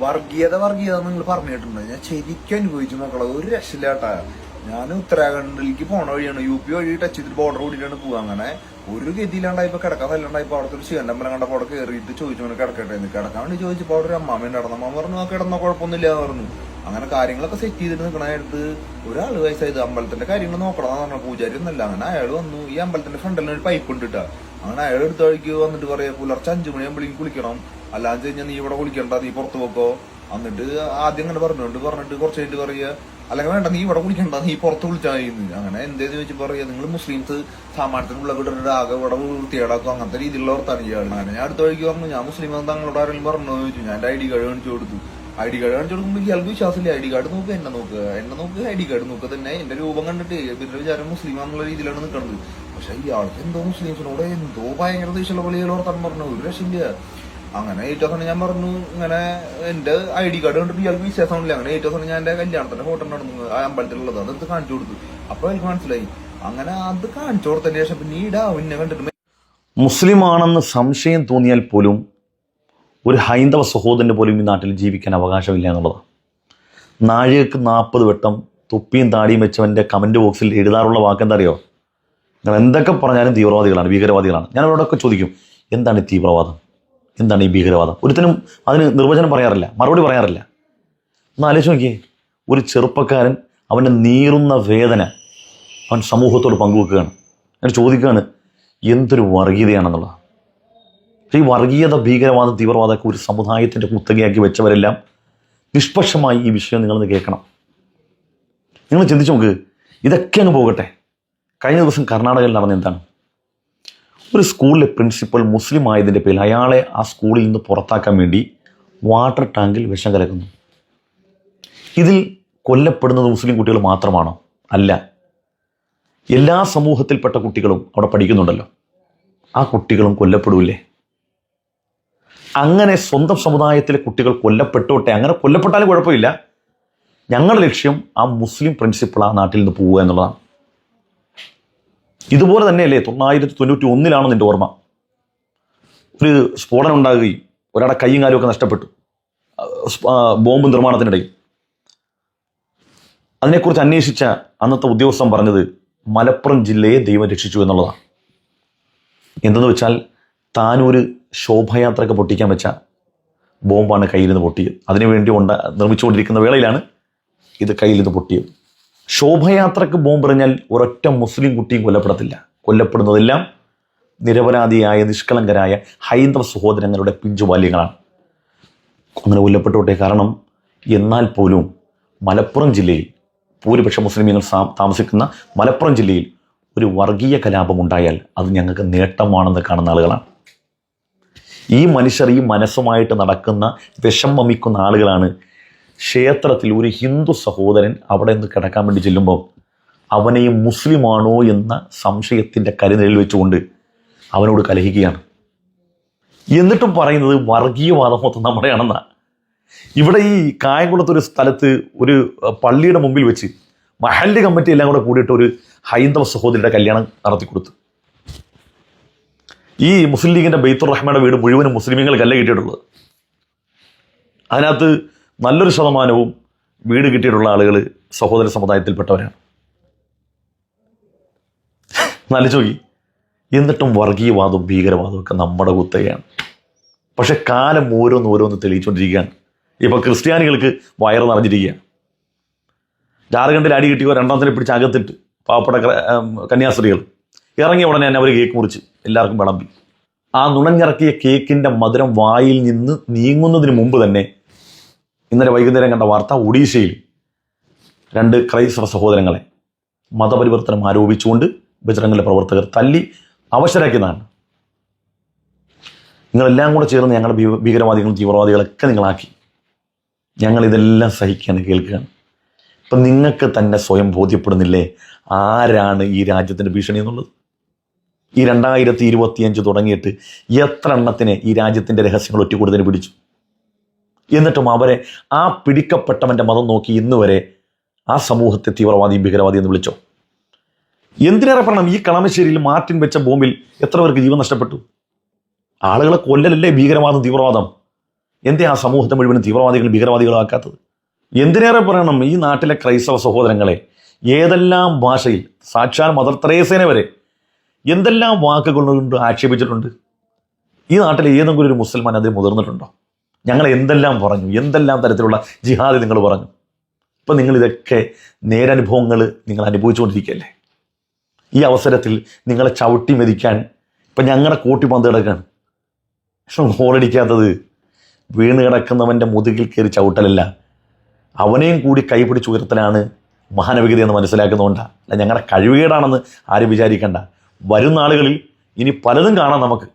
വർഗീയത വർഗീയത നിങ്ങൾ പറഞ്ഞു കേട്ടിട്ടുണ്ട് ഞാൻ ശരിക്കും അനുഭവിച്ചു മക്കളെ ഒരു രക്ഷയില്ലാട്ടാ. ഞാൻ ഉത്തരാഖണ്ഡിലേക്ക് പോണ വഴിയാണ്. യു പി വഴി ടച്ച് ചെയ്തിട്ട് ബോർഡർ കൂടിയിട്ടാണ് പോകുക അങ്ങനെ ഒരു ഗതിയിലാണ്ടായപ്പോ കിടക്കാൻ നല്ലണ്ടായപ്പോ അവിടുത്തെ ഒരു ശിവന്റെ അമ്പലം കണ്ടപ്പോ അവിടെ കയറിയിട്ട് ചോദിച്ചു "മോനെ കിടക്കട്ടെ? എന്ന് കിടക്കാൻ വേണ്ടി ചോദിച്ചപ്പോ അവിടെ ഒരു അമ്മാമ്മ നടന്ന അമ്മ പറഞ്ഞു ആ കിടന്ന കുഴപ്പമൊന്നുമില്ല എന്ന് പറഞ്ഞു. അങ്ങനെ കാര്യങ്ങളൊക്കെ സെറ്റ് ചെയ്തിട്ട് നിൽക്കണ നേരത്ത് ഒരാൾ വയസ്സായത് അമ്പലത്തിന്റെ കാര്യങ്ങൾ നോക്കണം എന്ന് പറഞ്ഞ പൂജാരി ഒന്നല്ല അങ്ങനെ അയാൾ വന്നു. ഈ അമ്പലത്തിന്റെ ഫ്രണ്ടിൽ ഒരു പൈപ്പ് ഉണ്ട് അങ്ങനെ അയാൾ എടുത്ത വഴിക്ക് വന്നിട്ട് പറയാ പുലർച്ചെ അഞ്ചു മണിയാകുമ്പോഴേക്കും കുളിക്കണം. അല്ലാന്ന് കഴിഞ്ഞാൽ നീ ഇവിടെ കുളിക്കണ്ട നീ പുറത്ത് പോക്കോ. എന്നിട്ട് ആദ്യം അങ്ങനെ പറഞ്ഞുകൊണ്ട് പറഞ്ഞിട്ട് കുറച്ച് കഴിഞ്ഞിട്ട് പറയുക അല്ലെങ്കിൽ വേണ്ട നീ ഇവിടെ കുളിക്കണ്ട നീ പുറത്ത് കുളിച്ചാൽ അങ്ങനെ എന്തേന്ന് ചോദിച്ചു പറയുക നിങ്ങൾ മുസ്ലിംസ് സാമാനത്തിനുള്ള വിടരുത് ആകെ ഇവിടെ വൃത്തിയേടാക്കും അങ്ങനത്തെ രീതിയിലുള്ള ഓർത്താണ് അങ്ങനെ ഞാൻ അടുത്ത വഴിക്ക് പറഞ്ഞു ഞാൻ മുസ്ലിം എന്ന് തങ്ങളോട് ആരെങ്കിലും പറഞ്ഞു? ചോദിച്ചു. ഞാൻ ഐ ഡി കാർഡ് കാണിച്ചു കൊടുത്തു. ഐ ഡി കാർഡ് കാണിച്ചു കൊടുക്കുമ്പോൾ ഇയാൾക്ക് വിശ്വാസമില്ല. ഐ ഡി കാർഡ് നോക്കുക എന്നെ നോക്കുക എന്നെ നോക്കുക ഐ ഡി കാർഡ് നോക്കുക തന്നെ എന്റെ രൂപം കണ്ടിട്ട് ഇവരുടെ വിചാരം മുസ്ലിം എന്നുള്ള രീതിയിലാണ് നിൽക്കുന്നത്. പക്ഷെ ഇയാൾക്ക് എന്തോ മുസ്ലിംസിനോട് എന്തോ ഭയങ്കര ദേശമുള്ള വിളികൾ ഓർത്താൻ പറഞ്ഞു ഒരു രക്ഷയില്ല. അങ്ങനെ ഏറ്റവും അവസാനം ഞാൻ പറഞ്ഞു ഇങ്ങനെ എന്റെ ഐ ഡി കാർഡ് കണ്ടിട്ട് ഇയാൾക്ക് വിശ്വാസമില്ല അങ്ങനെ ഏറ്റവും അവസാനം ഞാൻ എന്റെ കല്യാണത്തിന്റെ ഫോട്ടോ നടന്നു ആ അമ്പലത്തിലുള്ളത്. അതെടുത്ത് കാണിച്ചു കൊടുത്തു. അപ്പൊ എനിക്ക് മനസ്സിലായി. അങ്ങനെ അത് കാണിച്ചു കൊടുത്തതിന് ശേഷം പിന്നെ അവനെ കണ്ടിട്ട് കണ്ടിട്ട് മുസ്ലിമാണെന്ന് സംശയം തോന്നിയാൽ പോലും ഒരു ഹൈന്ദവ സഹോദരന് പോലും ഈ നാട്ടിൽ ജീവിക്കാൻ അവകാശമില്ല എന്നുള്ളതാണ് നാഴികക്ക് നാൽപ്പത് വട്ടം തുപ്പിയും താടിയും വെച്ചവന്റെ കമന്റ് ബോക്സിൽ എഴുതാറുള്ള വാക്ക് എന്താ അറിയോ നിങ്ങൾ എന്തൊക്കെ പറഞ്ഞാലും തീവ്രവാദികളാണ് ഭീകരവാദികളാണ്. ഞാൻ അവരോടൊക്കെ ചോദിക്കും എന്താണ് തീവ്രവാദം? എന്താണ് ഈ ഭീകരവാദം? ഒരുത്തനും അതിന് നിർവചനം പറയാറില്ല മറുപടി പറയാറില്ല. ഒന്ന് ആലോചിച്ച് നോക്കിയേ ഒരു ചെറുപ്പക്കാരൻ അവന്റെ നീറുന്ന വേദന അവൻ സമൂഹത്തോട് പങ്കുവെക്കുകയാണ്. എന്നിട്ട് ചോദിക്കുകയാണ് എന്തൊരു വർഗീയതയാണെന്നുള്ളത്? ഈ വർഗീയത ഭീകരവാദ തീവ്രവാദമൊക്കെ ഒരു സമുദായത്തിന്റെ കുത്തകയാക്കി വെച്ചവരെല്ലാം നിഷ്പക്ഷമായി ഈ വിഷയം നിങ്ങളൊന്ന് കേൾക്കണം. നിങ്ങൾ ചിന്തിച്ചു നോക്ക് ഇതൊക്കെ അങ്ങ് പോകട്ടെ. കഴിഞ്ഞ ദിവസം കർണാടകയിൽ നടന്ന എന്താണ്? ഒരു സ്കൂളിലെ പ്രിൻസിപ്പൽ മുസ്ലിം ആയതിന്റെ പേരിൽ അയാളെ ആ സ്കൂളിൽ നിന്ന് പുറത്താക്കാൻ വേണ്ടി വാട്ടർ ടാങ്കിൽ വിഷം കലക്കുന്നു. ഇതിൽ കൊല്ലപ്പെടുന്നത് മുസ്ലിം കുട്ടികൾ മാത്രമാണോ? അല്ല. എല്ലാ സമൂഹത്തിൽപ്പെട്ട കുട്ടികളും അവിടെ പഠിക്കുന്നുണ്ടല്ലോ. ആ കുട്ടികളും കൊല്ലപ്പെടൂലേ അങ്ങനെ സ്വന്തം സമുദായത്തിലെ കുട്ടികൾ കൊല്ലപ്പെട്ടോട്ടെ? അങ്ങനെ കൊല്ലപ്പെട്ടാലും കുഴപ്പമില്ല. ഞങ്ങളുടെ ലക്ഷ്യം ആ മുസ്ലിം പ്രിൻസിപ്പൾ ആ നാട്ടിൽ നിന്ന് പോവുക എന്നുള്ളതാണ്. ഇതുപോലെ തന്നെയല്ലേ തൊള്ളായിരത്തി തൊണ്ണൂറ്റി ഒന്നിലാണ് നിന്റെ ഓർമ്മ? ഒരു സ്ഫോടനം ഉണ്ടാകുകയും ഒരാളുടെ കൈയും കാലും ഒക്കെ നഷ്ടപ്പെട്ടു. ബോംബ് നിർമ്മാണത്തിനിടയിൽ. അതിനെക്കുറിച്ച് അന്വേഷിച്ച അന്നത്തെ ഉദ്യോഗസ്ഥൻ പറഞ്ഞത് മലപ്പുറം ജില്ലയെ ദൈവം രക്ഷിച്ചു എന്നുള്ളതാണ്. എന്തെന്ന് വെച്ചാൽ താനൊരു ശോഭയാത്രയൊക്കെ പൊട്ടിക്കാൻ വെച്ച ബോംബാണ് കയ്യിൽ നിന്ന് പൊട്ടിയത്. അതിനുവേണ്ടി ഉണ്ട നിർമ്മിച്ചുകൊണ്ടിരിക്കുന്ന വേളയിലാണ് ഇത് കയ്യിൽ നിന്ന് പൊട്ടിയത്. ശോഭയാത്രക്ക് ബോംബ് എറിഞ്ഞാൽ ഒരൊറ്റ മുസ്ലിം കുട്ടിയും കൊല്ലപ്പെടത്തില്ല. കൊല്ലപ്പെടുന്നതെല്ലാം നിരപരാധിയായ നിഷ്കളങ്കരായ ഹൈന്ദവ സഹോദരങ്ങളുടെ പിഞ്ചുബാല്യങ്ങളാണ് അങ്ങനെ കൊല്ലപ്പെട്ടോട്ടെ കാരണം എന്നാൽ പോലും മലപ്പുറം ജില്ലയിൽ ഭൂരിപക്ഷ മുസ്ലിമീങ്ങൾ താമസിക്കുന്ന മലപ്പുറം ജില്ലയിൽ ഒരു വർഗീയ കലാപം ഉണ്ടായാൽ അത് ഞങ്ങൾക്ക് നേട്ടമാണെന്ന് കാണുന്ന ആളുകളാണ്. ഈ മനുഷ്യർ ഈ മനസ്സുമായിട്ട് നടക്കുന്ന വിഷം വമിക്കുന്ന ആളുകളാണ് ക്ഷേത്രത്തിൽ ഒരു ഹിന്ദു സഹോദരൻ അവിടെ നിന്ന് കിടക്കാൻ വേണ്ടി ചെല്ലുമ്പോൾ അവനെയും മുസ്ലിമാണോ എന്ന സംശയത്തിന്റെ കരുനിലയിൽ വെച്ചുകൊണ്ട് അവനോട് കലഹിക്കുകയാണ്. എന്നിട്ടും പറയുന്നത് വർഗീയവാദം മൊത്തം നമ്മുടെയാണെന്നാണ് ഇവിടെ ഈ കായംകുളത്ത് ഒരു സ്ഥലത്ത് ഒരു പള്ളിയുടെ മുമ്പിൽ വെച്ച് മഹല്ല് കമ്മിറ്റി എല്ലാം കൂടെ കൂടിയിട്ട് ഒരു ഹൈന്ദവ സഹോദരിയുടെ കല്യാണം നടത്തി കൊടുത്തു. ഈ മുസ്ലിം ലീഗിന്റെ ബെയ്ത്തുർ റഹ്മയുടെ വീട് മുഴുവനും മുസ്ലിമീങ്ങൾക്കല്ല കിട്ടിയിട്ടുള്ളത്. അതിനകത്ത് നല്ലൊരു ശതമാനവും വീട് കിട്ടിയിട്ടുള്ള ആളുകൾ സഹോദര സമുദായത്തിൽപ്പെട്ടവരാണ്. നല്ല ചോദി എന്നിട്ടും വർഗീയവാദവും ഭീകരവാദവും ഒക്കെ നമ്മുടെ കുത്തകയാണ്. പക്ഷെ കാലം ഓരോന്ന് ഓരോന്ന് തെളിയിച്ചുകൊണ്ടിരിക്കുകയാണ് ഇപ്പോൾ ക്രിസ്ത്യാനികൾക്ക് വയറ് നിറഞ്ഞിരിക്കുകയാണ്. ജാർഖണ്ഡിൽ അടി കിട്ടിയോ രണ്ടാമത്തിനെ പിടിച്ച് അകത്തിട്ട് പാവപ്പെട്ട കന്യാസ്ത്രീകൾ. ഇറങ്ങിയ ഉടനെ തന്നെ അവർ കേക്ക് മുറിച്ച് എല്ലാവർക്കും വിളമ്പി. ആ നുണഞ്ഞിറക്കിയ കേക്കിന്റെ മധുരം വായിൽ നിന്ന് നീങ്ങുന്നതിന് മുമ്പ് തന്നെ ഇന്നലെ വൈകുന്നേരം കണ്ട വാർത്ത ഒഡീഷയിൽ രണ്ട് ക്രൈസ്തവ സഹോദരങ്ങളെ മതപരിവർത്തനം ആരോപിച്ചുകൊണ്ട് ബജറംഗിലെ പ്രവർത്തകർ തല്ലി അവശരാക്കിയതാണ്. നിങ്ങളെല്ലാം കൂടെ ചേർന്ന് ഞങ്ങളുടെ ഭീകരവാദികളും തീവ്രവാദികളൊക്കെ നിങ്ങളാക്കി. ഞങ്ങൾ ഇതെല്ലാം കേൾക്കുകയാണ്. ഇപ്പം നിങ്ങൾക്ക് തന്നെ സ്വയം ബോധ്യപ്പെടുന്നില്ലേ ആരാണ് ഈ രാജ്യത്തിന്റെ ഭീഷണി എന്നുള്ളത്? ഈ രണ്ടായിരത്തി ഇരുപത്തിയഞ്ച് തുടങ്ങിയിട്ട് എത്ര എണ്ണത്തിന് ഈ രാജ്യത്തിന്റെ രഹസ്യങ്ങൾ ഒറ്റക്കൂടുതൽ പിടിച്ചു? എന്നിട്ടും അവരെ ആ പിടിക്കപ്പെട്ടവന്റെ മതം നോക്കി ഇന്ന് വരെ ആ സമൂഹത്തെ തീവ്രവാദി ഭീകരവാദി എന്ന് വിളിച്ചോ? എന്തിനേറെ പറയണം? ഈ കളമശ്ശേരിയിൽ മാർട്ടിൻ വെച്ച ബോംബിൽ എത്ര പേർക്ക് ജീവൻ നഷ്ടപ്പെട്ടു? ആളുകളെ കൊല്ലലല്ലേ ഭീകരവാദം തീവ്രവാദം? എന്തേ ആ സമൂഹത്തെ മുഴുവനും തീവ്രവാദികൾ ഭീകരവാദികളാക്കാത്തത്? എന്തിനേറെ പറയണം? ഈ നാട്ടിലെ ക്രൈസ്തവ സഹോദരങ്ങളെ ഏതെല്ലാം ഭാഷയിൽ സാക്ഷാൽ മദർ ത്രേസേനെ വരെ എന്തെല്ലാം വാക്കുകൾ കൊണ്ട് ആക്ഷേപിച്ചിട്ടുണ്ട്? ഈ നാട്ടിലെ ഏതെങ്കിലും ഒരു മുസൽമാൻ അതിൽ മുതിർന്നിട്ടുണ്ടോ? ഞങ്ങൾ എന്തെല്ലാം പറഞ്ഞു? എന്തെല്ലാം തരത്തിലുള്ള ജിഹാദ് നിങ്ങൾ പറഞ്ഞു? ഇപ്പം നിങ്ങളിതൊക്കെ നേരനുഭവങ്ങൾ നിങ്ങൾ അനുഭവിച്ചുകൊണ്ടിരിക്കുകയല്ലേ? ഈ അവസരത്തിൽ നിങ്ങളെ ചവിട്ടി മെതിക്കാൻ ഇപ്പം ഞങ്ങളുടെ കൂട്ടി പന്ത് കിടക്കാണ് പക്ഷെ ഹോളടിക്കാത്തത് വീണ് കിടക്കുന്നവന്റെ മുതുകിൽ കയറി ചവിട്ടലല്ല. അവനെയും കൂടി കൈപിടിച്ച് ഉയർത്തലാണ് മഹാനവികത എന്ന് മനസ്സിലാക്കുന്നതുകൊണ്ടാണ് അല്ല ഞങ്ങളുടെ കഴിവുകേടാണെന്ന് ആരും വിചാരിക്കണ്ട. വരുന്ന ആളുകളിൽ ഇനി പലതും കാണാം നമുക്ക്.